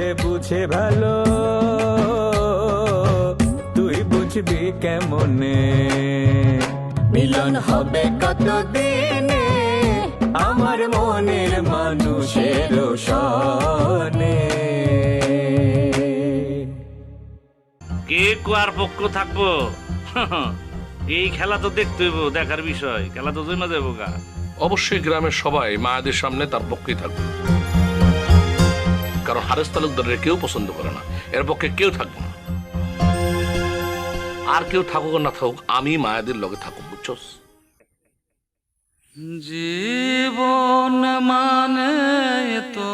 সে বুঝে ভালো। তুই বুঝবি কেমনে? মিলন হবে কতদিনে? আমার মনের মানুষের সনে। কে কোয়ার পক্ষ থাকব? এই খেলা তো দেখতে হইব দেখার বিষয়। খেলা তো জমা দেবো গা। অবশ্যই গ্রামের সবাই মায়েদের সামনে তার পক্ষেই থাকবে। কারণ হারেস তালুকদারের কেউ পছন্দ করে না। এর পক্ষে কেউ থাকবে না। আর কেউ থাকুক না থাকুক, আমি মায়াদের লগে থাকুক, বুঝছস? জীবন মানে তো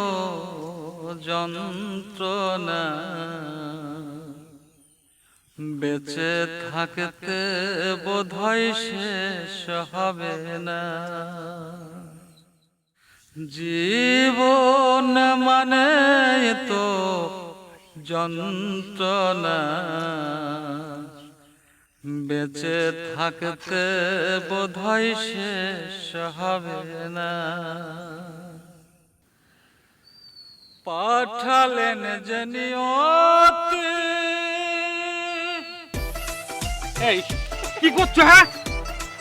যন্ত্রণা। বেঁচে থাকতে বোধহয় শেষ হবে না। জীবন মানে তো যন্ত্রণা। বেঁচে থাকতে বোধহয় শেষ হবে না। পাঠালেন যে নিয়তি এই কি করছ হ্যাঁ?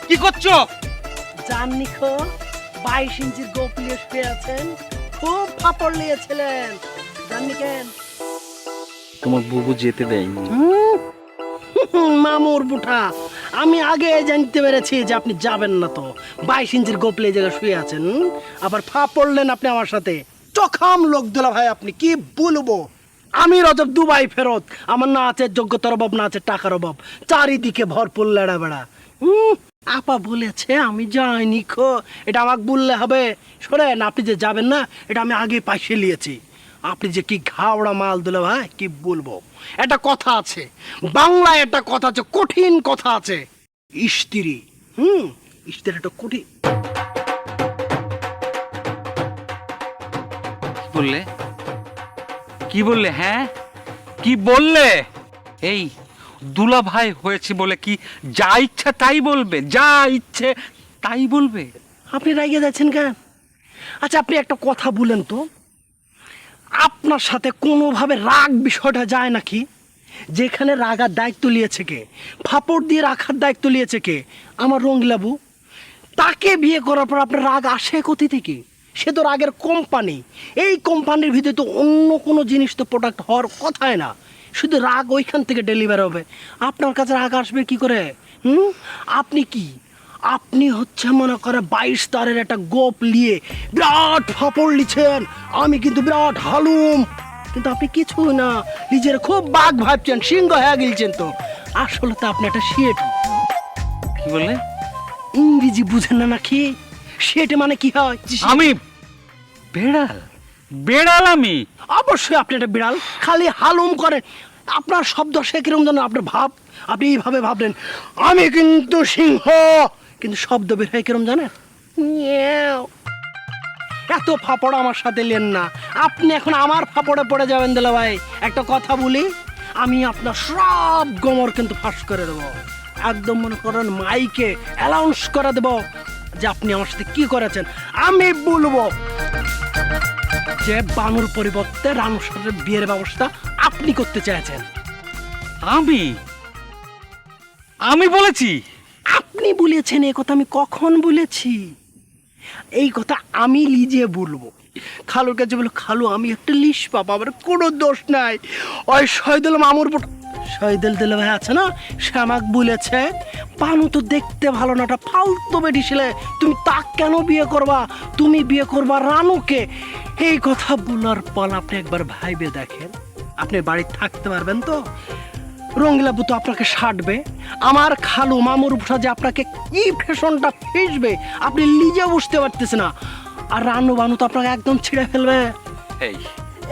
কি করছ? জান নিখো বাইশ ইঞ্চির গোপ নিয়ে শুয়ে আছেন খুব ফাপড় নিয়েছিলেন। জাননি কেন? তোমার বুবু যেতে দেয়নি। মামুর বুঠা আমি আগে জানতে পেরেছি যে আপনি যাবেন না তো। বাইশ ইঞ্চির গোপলে জায়গায় শুয়ে আছেন আবার ফা পড়লেন আপনি আমার সাথে। চখাম লোক দোলা ভাই আপনি কি বলব? আমি রজব দুবাই ফেরত আমার না আছে যোগ্যতার অভাব না আছে টাকার অভাব চারিদিকে ভরপুর লেড়া বেড়া আপা বলেছে, আমি যাইনি খো, এটা আমাকে বললে হবে। শোনেন, আপনি যে যাবেন না, এটা আমি আগে পাশে নিয়েছি। আপনি যে কি ঘাওড়া মাল দিলে ভাই, কি বলব? একটা কথা আছে, বাংলায় একটা কথা আছে, কঠিন কথা আছে। স্ত্রী, হুম স্ত্রী একটা কঠিন বললে? কি বললে হ্যাঁ? কি বললে? এই দুলা ভাই হয়েছে বলে কি যা ইচ্ছা তাই বলবে, যা ইচ্ছে তাই বলবে। আপনি রাগে যাচ্ছেন কেন? আচ্ছা আপনি একটা কথা বলেন তো। আপনার সাথে কোনোভাবে রাগ বিষয়টা যায় নাকি? যেখানে রাগার দায়িত্ব নিয়েছে কে? ফাপড় দিয়ে রাখার দায়িত্ব নিয়েছে কে? আমার রঙ্গিলাবু, তাকে বিয়ে করার পর আপনার রাগ আসে কোথি থেকে? সে তো রাগের কোম্পানি এই কোম্পানির ভিতরে তো অন্য কোনো জিনিস তো প্রোডাক্ট হওয়ার কথাই না। শুধু রাগ ওইখান থেকে ডেলিভার হবে। আপনার কাছে রাগ আসবে কি করে? হুম? আপনি কি? আপনি হচ্ছে মনে করে বাইশ তারের একটা গোপ নিয়ে বিরাট ফাপড় লিছেন আমি কিন্তু বিরাট হালুম। কিন্তু আপনি কিছু না। নিজের খুব বাঘ ভাবছেন সিংহ হয়ে গেলছেন তো। আসলে তো আপনি একটা শিয়েট কি বললে? ইংরেজি বুঝেন না নাকি? শিয়েট মানে কি হয়? আমি? বেড়াল? বেড়াল আমি অবশ্যই আপনি একটা বিড়াল। খালি হালুম করেন আপনার শব্দ সে কীরকম যেন আপনার ভাব? আপনি এইভাবে ভাবলেন আমি কিন্তু সিংহ। কিন্তু শব্দ বের হয় কিরম জানেন? এত ফাপড় আমার সাথে লেন না। আপনি এখন আমার ফাপড়ে পড়ে যাবেন দিলা ভাই। একটা কথা বলি আমি আপনার সব গোমর কিন্তু ফাঁস করে দেবো। একদম মনে করেন মাইকে অ্যালাউন্স করে দেবো যে আপনি আমার সাথে কি করেছেন আমি বলব। যে বানুর পরিবর্তে রানুর সাথে বিয়ের ব্যবস্থা আপনি করতে চেয়েছেন। আমি? আমি বলেছি। আপনি বলেছেন এই কথা আমি কখন বলেছি? এই কথা আমি লিজে বলব। খালুর কাছে বলো খালু আমি একটা লিস পাবো আমার কোনো দোষ নাই। ওই শহীদুল মামুর শহীদুল দিল ভাই আছে না? সে আমাকে বলেছে পানু তো দেখতে ভালো না ওটা ফালতু বেটি ছেলে। তুমি তা কেন বিয়ে করবা? তুমি বিয়ে করবা রানুকে। এই কথা বলার পর আপনি একবার ভাইবে দেখেন। আপনি বাড়ি থাকতে পারবেন তো? রঙ্গিলাবু তো আপনাকে সাটবে। আমার খালু মামুর ভুষা যে আপনাকে কি ফ্যাশনটা ফেসবে আপনি নিজে বুঝতে পারতেছেন না। আর রানু বানু তো আপনাকে একদম ছিঁড়ে ফেলবে। এই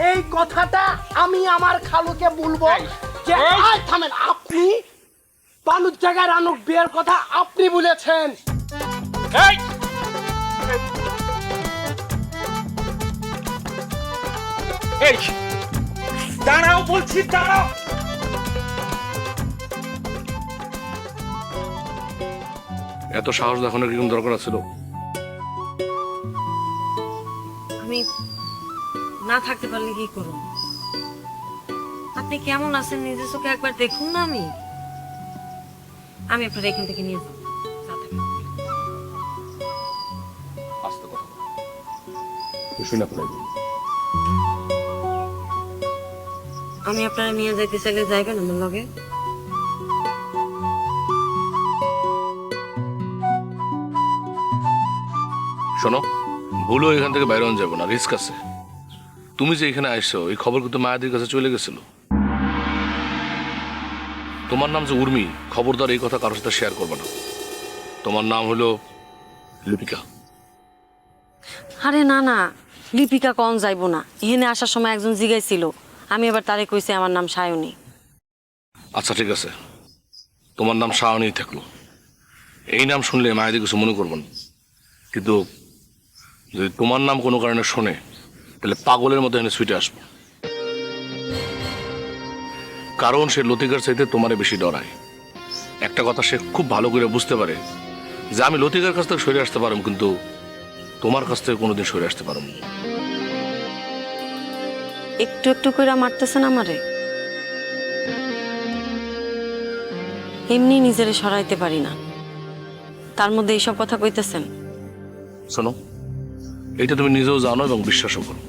এই কথাটা আমি আমার খালুকে বলব। যে আয় থামেন আপনি? বানুর জায়গায় রানুক বিয়ের কথা আপনি বলেছেন। এই! এই! দাঁড়াও বলছি দাঁড়াও! এত সাহস দেখানোর কি কোনো দরকার ছিল? আমি না থাকতে পারলে কি করব? আপনি কেমন আছেন? নিজের চোখে একবার দেখুন না আমি। আমি আপনার এখান থেকে নিয়ে যাব। আমি আপনারা নিয়ে যাইতে চাইলে যাইবেন আমার লগে। শোনো ভুলও এখান থেকে বাইরে যাব না রিস্ক আছে। তুমি যে এখানে আইসো এই খবর কিন্তু মায়াদের কাছে চলে গেছিল? তোমার নাম যে উর্মি খবরদার এই কথা কারোর সাথে শেয়ার করবে না। তোমার নাম হলো লিপিকা। আরে না না লিপিকা কন যাইবো না। এখানে আসার সময় একজন জিগাইছিল। আমি এবার তারে কইছি আমার নাম সায়নী। আচ্ছা ঠিক আছে। তোমার নাম শাওনি থাকল। এই নাম শুনলে মায়েদের কিছু মনে করব না কিন্তু যদি তোমার নাম কোনো কারণে শোনে তাহলে পাগলের মতো এনে সুইটে আসব। কারণ সে লতিকার চাইতে তোমারে বেশি ডরায়। একটা কথা সে খুব ভালো করে বুঝতে পারে যে আমি লতিকার কাছ থেকে সরে আসতে পারম কিন্তু তোমার কাছ থেকে কোনোদিন সরে আসতে পারব না। একটু একটু করে মারতেছেন আমারে? এমনি নিজেরে সরাইতে পারি না। তার মধ্যে এইসব কথা কইতেছেন? শোনো এটা তুমি নিজেও জানো এবং বিশ্বাসও করো।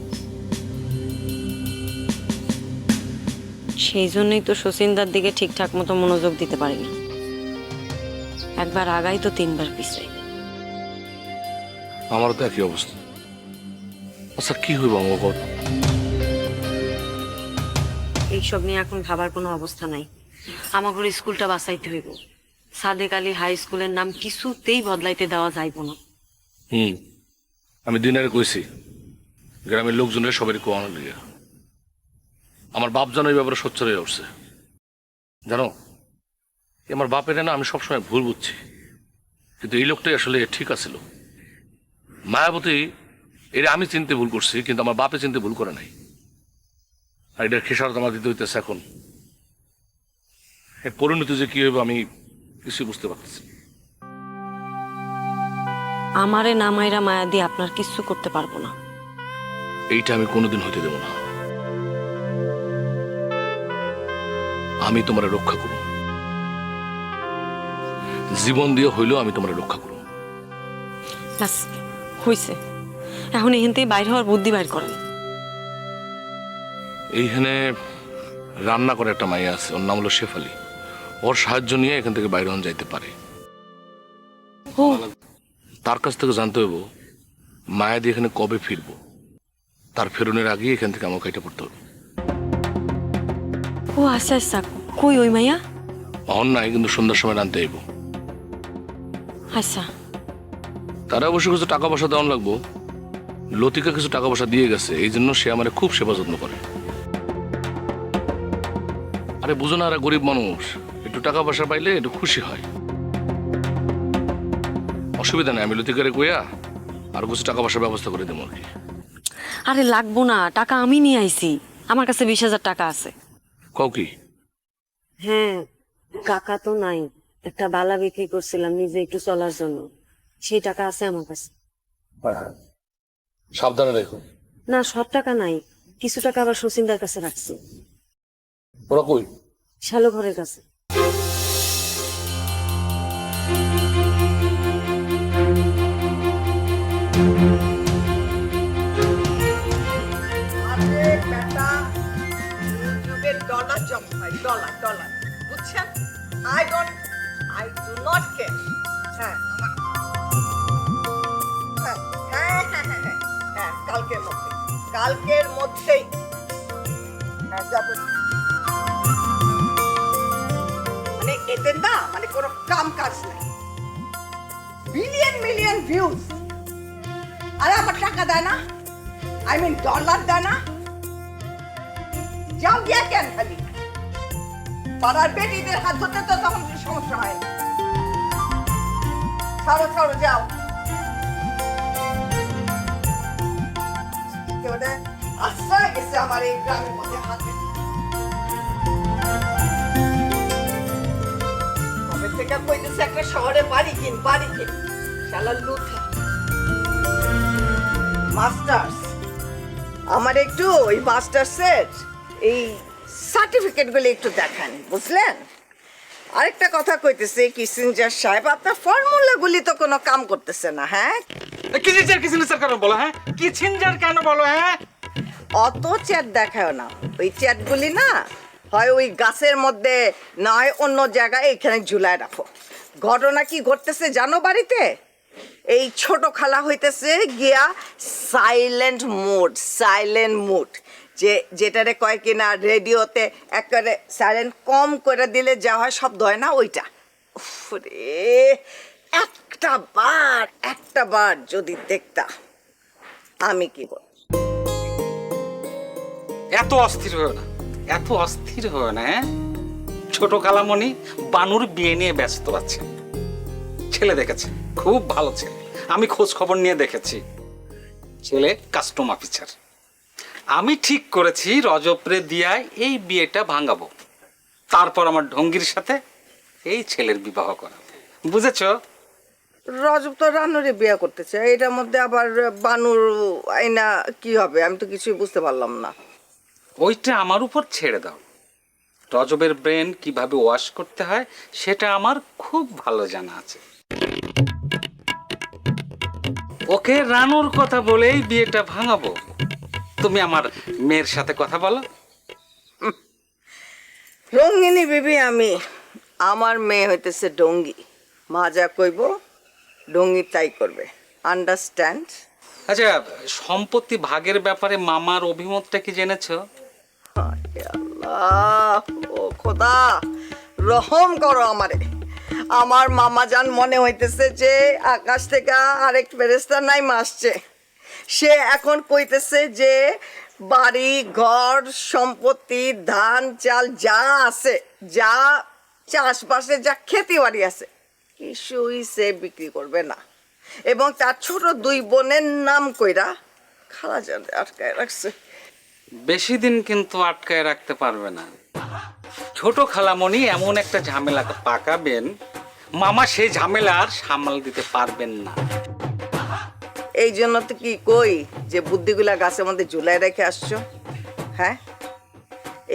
সেই জন্যই তো শচীনদার দিকে ঠিকঠাক মতো মনোযোগ দিতে পারিনি। একবার আগাই তো তিনবার পিছে আমারও তো একই অবস্থা। আচ্ছা কি হইব আমার কথা এইসব নিয়ে এখন ভাবার কোনো অবস্থা নাই। আমাদের স্কুলটা বাঁচাইতে হইব। সাদেক আলী হাই স্কুলের নাম কিছুতেই বদলাইতে দেওয়া যাইব না। হুম আমি দিনের কইছি গ্রামের লোকজনের সবারই কোয়ানো লিগে আমার বাপ যেন এই ব্যাপারে সোচ্চার হয়ে উঠছে। জানো আমার বাপের না আমি সবসময় ভুল বুঝছি। কিন্তু এই লোকটাই আসলে ঠিক আছিল মায়াবতী এর আমি চিনতে ভুল করছি কিন্তু আমার বাপে চিনতে ভুল করে নাই। আর এটার খেসারত আমার দিতে হইতেছে এখন। এর পরিণতি যে কি হবে আমি কিছু বুঝতে পারতেছি আমারে নামাইরা মায়া দিয়ে আপনার কিচ্ছু করতে পারব না। এইটা আমি কোনোদিন হইতে দেব না। আমি তোমার রক্ষা করব জীবন দিয়ে হইলেও আমি তোমার রক্ষা করব হইছে। এখন এখান থেকে বাইর হওয়ার বুদ্ধি বাইর করেন। এইখানে রান্না করে একটা মাইয়া আছে ওর নাম হলো শেফালি ওর সাহায্য নিয়ে এখান থেকে বাইরে হন যাইতে পারে। তার কাছ থেকে জানতে হইব মায়া দিয়ে এখানে কবে ফিরবো? তার ফেরনের আগেই এখান থেকে আমাকে এটা পড়তে হবে। ও আচ্ছা আচ্ছা। কই ওই মাইয়া? অহন নাই কিন্তু সন্ধ্যার সময় রানতে আইব। আচ্ছা। তারা অবশ্য কিছু টাকা পয়সা দেওয়ান লাগবো। লতিকা কিছু টাকা পয়সা দিয়ে গেছে এই জন্য সে আমার খুব সেবা যত্ন করে। আরে বুঝো না এরা গরিব মানুষ। একটু টাকা পয়সা পাইলে একটু খুশি হয়। অসুবিধা নেই আমি লতিকারে কইয়া আর কিছু টাকা পয়সার ব্যবস্থা করে দেবো আর কি। আরে লাগবো না টাকা আমি নিয়ে আইছি। আমার কাছে বিশ হাজার টাকা আছে। কও কি? হ্যাঁ কাকা তো নাই। একটা বালা বিক্রি করছিলাম নিজে একটু চলার জন্য। সেই টাকা আছে আমার কাছে। সাবধানে রেখো। না সব টাকা নাই। কিছু টাকা আবার শচীনদার কাছে রাখছি। ওরা কই? শ্যালো ঘরের কাছে। আরে জমা হয় ডলার ডলার। বুঝছেন? I don't I do not care হ্যাঁ আমার হ্যাঁ হ্যাঁ হ্যাঁ হ্যাঁ হ্যাঁ হ্যাঁ কালকের মধ্যে। কালকের মধ্যেই। হ্যাঁ যাব। মানে এতে না মানে কোনো কাম কাজ নাই। মিলিয়ন মিলিয়ন ভিউজ আরে আমার টাকা দেয় না। আই মিন ডলার দেয় না। যাও গিয়া কেন খালি? পাড়ার বেটিদের হাত ধরতে তো তখন সমস্যা হয় ছাড়ো ছাড়ো, যাও। আশ্রয় গেছে আমার এই গ্রামের মধ্যে হাতে কবে থেকে কইতেছে একটা শহরে বাড়ি কিন বাড়ি কিন? শালা লুথা। মাস্টার্স, আমার একটু ওই মাস্টার্সের এই সার্টিফিকেটগুলো একটু দেখান বুঝলেন? আরেকটা কথা কইতেছে কিসিঞ্জার সাহেব আপনার ফর্মুলাগুলি তো কোনো কাম করতেছে না হ্যাঁ? কি সিনজার কি কেন বলো হ্যাঁ? কি সিনজার কেন বলো হ্যাঁ? অত চ্যাট দেখায় না। ওই চ্যাটগুলি না হয় ওই গাছের মধ্যে নয় অন্য জায়গায় এখানে ঝুলায় রাখো। ঘটনা কি ঘটতেছে জানো বাড়িতে? এই ছোট খালা হইতেছে গিয়া সাইলেন্ট মুড সাইলেন্ট মুড যে, যেটারে কয় কিনা রেডিওতে একেবারে সাইলেন্ট কম করে দিলে যা হয় শব্দ হয় না ওইটা। রে একটা বার একটা বার যদি দেখতা আমি কি বল এত অস্থির হয়েও না, এত অস্থির হয়েও না হ্যাঁ? ছোট কালামণি বানুর বিয়ে নিয়ে ব্যস্ত আছে। ছেলে দেখেছে, খুব ভালো ছেলে। আমি খোঁজ খবর নিয়ে দেখেছি। ছেলে কাস্টম অফিসার আমি ঠিক করেছি রজপ্রে দিয়ায় এই বিয়েটা ভাঙাবো। তারপর আমার ঢঙ্গির সাথে এই ছেলের বিবাহ করাবো বুঝেছ? রজব তো রানুরে বিয়ে করতেছে এটার মধ্যে আবার বানুর আইনা কি হবে? আমি তো কিছুই বুঝতে পারলাম না। ওইটা আমার উপর ছেড়ে দাও। রজবের ব্রেন কীভাবে ওয়াশ করতে হয় সেটা আমার খুব ভালো জানা আছে। ওকে রানুর কথা বলেই বিয়েটা ভাঙাবো। তুমি আমার মেয়ের সাথে কথা বলো। রঙ্গিনী বিবি আমি আমার মেয়ে হইতেছে ডঙ্গি। মা যা কইব ডঙ্গি তাই করবে। আন্ডারস্ট্যান্ড আচ্ছা সম্পত্তি ভাগের ব্যাপারে মামার অভিমতটা কি জেনেছো? আল্লাহ ও খোদা রহম করো আমারে। আমার মামা যান মনে হইতেছে যে আকাশ থেকে আরেক ফেরেস্তা নাই আসছে। সে এখন কইতেছে যে বাড়ি, ঘর, সম্পত্তি, ধান, চাল, যা আছে, যা চাষবাসে যা খেতে বাড়ি আছে, কিছুই সে বিক্রি করবে না। এবং তার ছোট দুই বোনের নাম কইরা খালা জানে আটকায় রাখছে। বেশি দিন কিন্তু আটকায় রাখতে পারবে না। ছোট খালামণি এমন একটা ঝামেলা পাকাবেন, মামা সেই ঝামেলা আর সামাল দিতে পারবেন না। এই জন্য তো কি কই যে বুদ্ধিগুলা গাছের মধ্যে ঝুলাই রেখে আসছো? হ্যাঁ?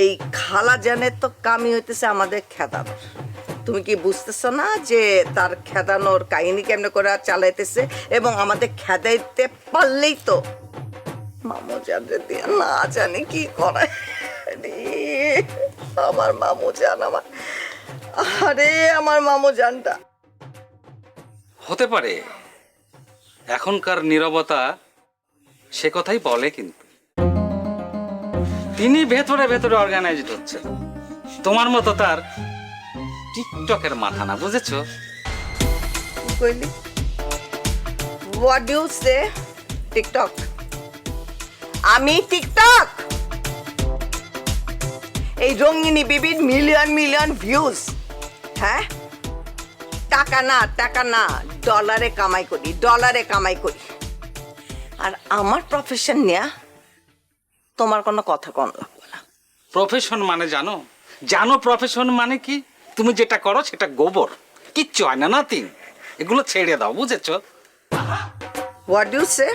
এই খালা জানের তো কামি হইতেছে আমাদের খেদানোর। তুমি কি বুঝতেছো না যে তার খেদানোর কাহিনী কেমনে করে চালাইতেছে এবং আমাদের খেদাইতে পারলেই তো? মামু জানরে দিয়ে, না জানি কি করে। আমার মামু জান আমার। আরে, আমার মামু জানটা। হতে পারে। এখনকার নীরবতা সে কথাই বলে কিন্তু। তিনি ভেতরে ভেতরে অর্গানাইজড হচ্ছে তোমার মতো তার টিকটকের মাথা না, বুঝেছ? টিকটক। আমি টিকটক! এই রঙ্গিনী বিবির মিলিয়ন মিলিয়ন ভিউজ হ্যাঁ? টাকা না টাকা না ডলারে কামাই করি ডলারে কামাই করি। আর আমার প্রফেশন নিয়ে তোমার কোনো কথা কম লাগবে না। প্রফেশন মানে জানো? জানো প্রফেশন মানে কি? তুমি যেটা করো সেটা গোবর। কিচ্ছু হয় না নাতিং এগুলো ছেড়ে দাও বুঝেছ? হোয়াট ডু সে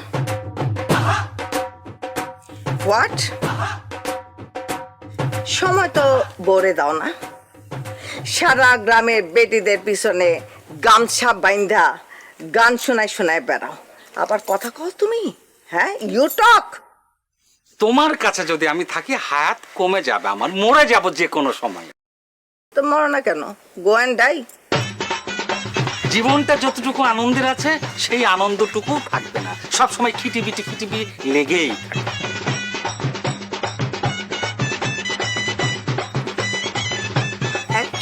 হোয়াট সময় তো বরে দাও না। সারা গ্রামের বেটিদের পিছনে গামছা বাইন্ধা গান শোনায় শোনায় বেড়াও। আবার কথা কও তুমি হ্যাঁ? ইউ টক তোমার কাছে যদি আমি থাকি হায়াত কমে যাবে আমার মরে যাব যে কোনো সময়। তো মরো না কেন? গো অ্যান্ড ডাই জীবনটা যতটুকু আনন্দের আছে সেই আনন্দটুকু থাকবে না। সব সময় খিটিবিটি খিটিবি লেগেই থাকবে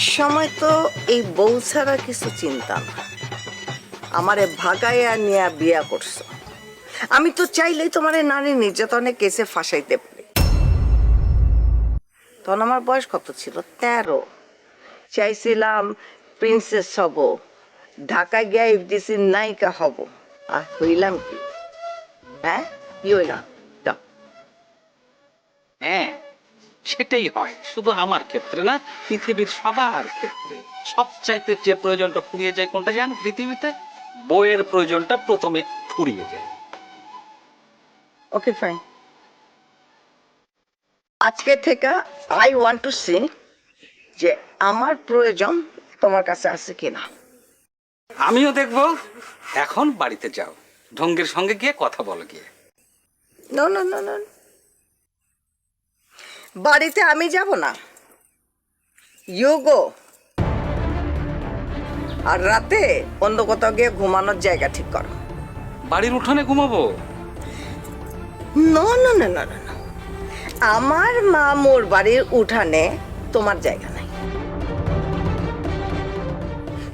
সময় তো এই বউ ছাড়া কিছু চিন্তা না। আমারে ভাগাইয়া নিয়ে বিয়া করছ। আমি তো চাইলেই তোমার নারী নির্যাতনের কেসে ফাঁসাইতে পারি। তখন আমার বয়স কত ছিল? তেরো। চাইছিলাম প্রিন্সেস হব। ঢাকায় গিয়ে এফডিসির নায়িকা হব। আর হইলাম কি? হ্যাঁ? কি হইলাম। হ্যাঁ। সেটাই হয়। শুধু আমার ক্ষেত্রে না পৃথিবীর সবার ক্ষেত্রে। সবচাইতে যে প্রয়োজনটা ফুরিয়ে যায় কোনটা জান? পৃথিবীতে বইয়ের প্রয়োজনটা প্রথমে ফুরিয়ে যায়। ওকে ফাইন আজকে থেকে আই ওয়ান্ট টু সি যে আমার প্রয়োজন তোমার কাছে আছে কিনা। আমিও দেখব। এখন বাড়িতে যাও। ঢঙ্গের সঙ্গে গিয়ে কথা বলো গিয়ে। নো নো নো নো বাড়িতে আমি যাব না। ইউ গো আর রাতে অন্য কোথাও গিয়ে ঘুমানোর জায়গা ঠিক করো। বাড়ির উঠানে ঘুমাবো? No no no no no no. আমার মামুর বাড়ির উঠানে তোমার জায়গা নাই।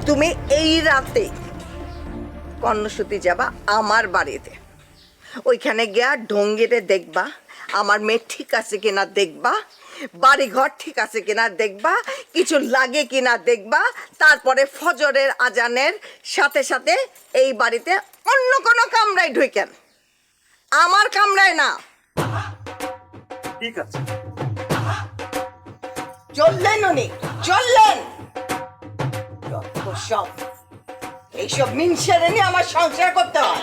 তুমি এই রাতে কর্ণসূতি যাবা আমার বাড়িতে। ওইখানে গিয়া ঢঙ্গিরে দেখবা আমার মেয়ে ঠিক আছে কিনা দেখবা? বাড়ি ঘর ঠিক আছে কিনা দেখবা? কিছু লাগে কিনা দেখবা? তারপরে ফজরের আজানের সাথে সাথে এই বাড়িতে অন্য কোনো কামরায় ঢুকেন। আমার কামরায় না। ঠিক আছে। চললেন উনি চললেন। সব এইসব মিনসেরে নিয়ে আমার সংসার করতে হয়।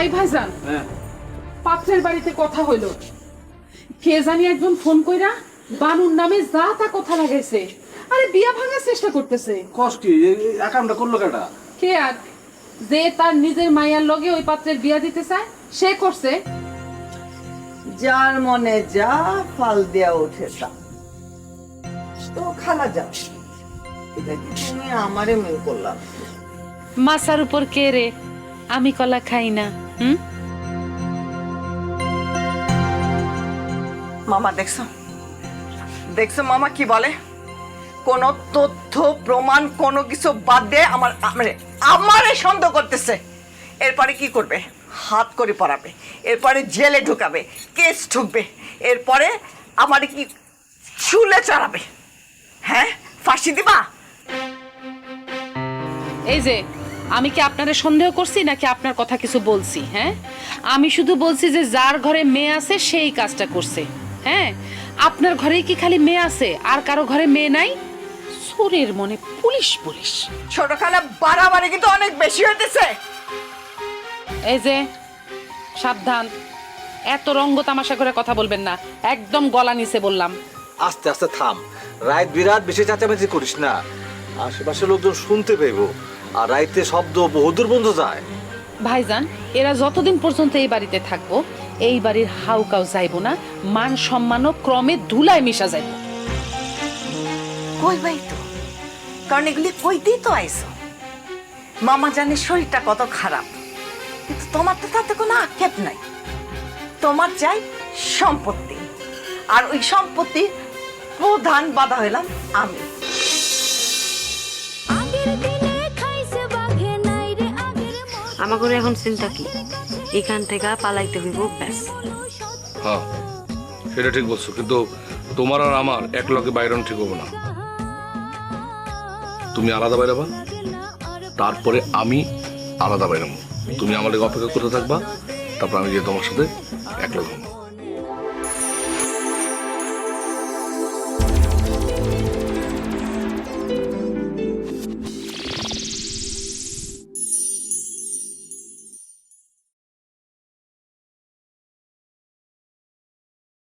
এই ভাইজান পাত্রের বাড়িতে কথা হইল। কে জানি একজন ফোন কইরা বানুর নামে যা তা কথা লাগাইছে। আরে বিয়া ভাঙার চেষ্টা করতেছে। কষ্ট একামটা করল কেটা? কে আর? যে তার নিজের মাইয়ার লগে ওই পাত্রের বিয়া দিতে চায় সে করছে। যার মনে যা ফাল দেয়া ওঠে তা। তো খালা যাও এটা কি তুমি আমারে মেয়ে করলাম মাসার উপর কে রে? আমি কলা খাই না হুম? মামা দেখছ? দেখছ মামা কি বলে? কোন তথ্য প্রমাণ কোনো কিছু বাদ দিয়ে আমার মানে আমারে সন্দেহ করতেছে। এরপরে কি করবে? হাত করে পড়াবে। এরপরে জেলে ঢুকাবে কেস ঢুকবে এরপরে আমারে কি চুলে চড়াবে? হ্যাঁ? ফাঁসি দিবা? এই যে আমি কি আপনারে সন্দেহ করছি নাকি আপনার কথা কিছু বলছি হ্যাঁ? আমি শুধু বলছি যে যার ঘরে মেয়ে আছে সেই কাজটা করছে হ্যাঁ? আপনার ঘরেই কি খালি মেয়ে আছে আর কারও ঘরে মেয়ে নাই? সুরের মনে পুলিশ পুলিশ। ছোটখানা বাড়াবাড়ি কিন্তু অনেক বেশি হইতেছে। এই যে সাবধান। এত রঙ্গ তামাশা করে কথা বলবেন না একদম গলা নিচে বললাম। আস্তে আস্তে থাম। রাত বিরাট বেশি চেঁচামেচি করিস না। আশেপাশে লোকজন শুনতে পেব আর রাইতে শব্দ বহুদূর বন্ধ যায়। ভাইজান এরা যতদিন পর্যন্ত এই বাড়িতে থাকব এই বাড়ির হাউকাও যাইবো না মান সম্মানও ক্রমে ধুলায় মিশা যাইব। কইবাই তো? কারণ এগুলি কইতেই তো আইসো মামা জানে শরীরটা কত খারাপ। কিন্তু তোমার তো তাতে কোনো আক্ষেপ নাই। তোমার চাই সম্পত্তি। আর ওই সম্পত্তি প্রধান বাধা হইলাম আমি। ঘরে এখন চিন্তা কি? এখান থেকে পালাইতে হইব, ব্যাস। হ্যাঁ সেটা ঠিক বলছো, কিন্তু তোমার আর আমার এক লগে বাইরন ঠিক হব না। তুমি আলাদা বাইরাবা, তারপরে আমি আলাদা বাইরাম তুমি আমার অপেক্ষা করতে থাকবা, তারপর আমি গিয়ে তোমার সাথে এক লগে।